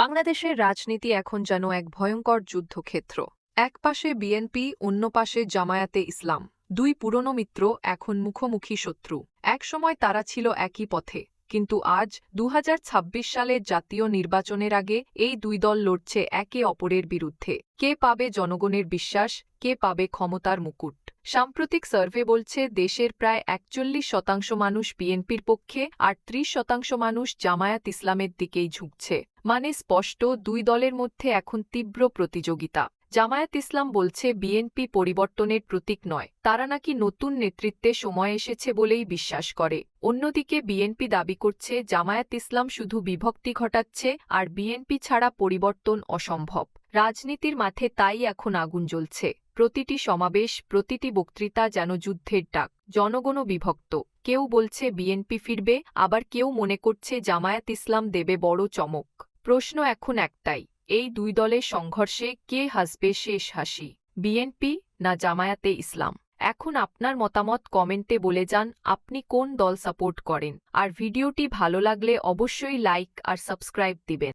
বাংলাদেশের রাজনীতি এখন যেন এক ভয়ঙ্কর যুদ্ধক্ষেত্র। এক পাশে বিএনপি, অন্য পাশে জামায়াতে ইসলাম। দুই পুরনো মিত্র এখন মুখোমুখি শত্রু। একসময় তারা ছিল একই পথে। কিন্তু আজ দু হাজার ছাব্বিশ সালের জাতীয় নির্বাচনের আগে এই দুই দল লড়ছে একে অপরের বিরুদ্ধে। কে পাবে জনগণের বিশ্বাস, কে পাবে ক্ষমতার মুকুট? সাম্প্রতিক সার্ভে বলছে দেশের প্রায় একচল্লিশ শতাংশ মানুষ বিএনপির পক্ষে আর ত্রিশ শতাংশ মানুষ জামায়াত ইসলামের দিকেই ঝুঁকছে। মানে স্পষ্ট, দুই দলের মধ্যে এখন তীব্র প্রতিযোগিতা। জামায়াত ইসলাম বলছে, বিএনপি পরিবর্তনের প্রতীক নয়, তারা নাকি নতুন নেতৃত্বে সময় এসেছে বলেই বিশ্বাস করে। অন্যদিকে বিএনপি দাবি করছে, জামায়াত ইসলাম শুধু বিভক্তি ঘটাচ্ছে আর বিএনপি ছাড়া পরিবর্তন অসম্ভব। রাজনীতির মাঠে তাই এখন আগুন জ্বলছে। প্রতিটি সমাবেশ, প্রতিটি বক্তৃতা যেন যুদ্ধের ডাক, জনগণও বিভক্ত। কেউ বলছে বিএনপি ফিরবে, আবার কেউ মনে করছে জামায়াত ইসলাম দেবে বড় চমক। প্রশ্ন এখন একটাই এই দুই দলের সংঘর্ষে কে হাসবে শেষ হাসি, বিএনপি না জামায়াতে ইসলাম? এখন আপনার মতামত কমেন্টে বলে যান আপনি কোন দল সাপোর্ট করেন। আর ভিডিওটি ভালো লাগলে অবশ্যই লাইক আর সাবস্ক্রাইব দিবেন।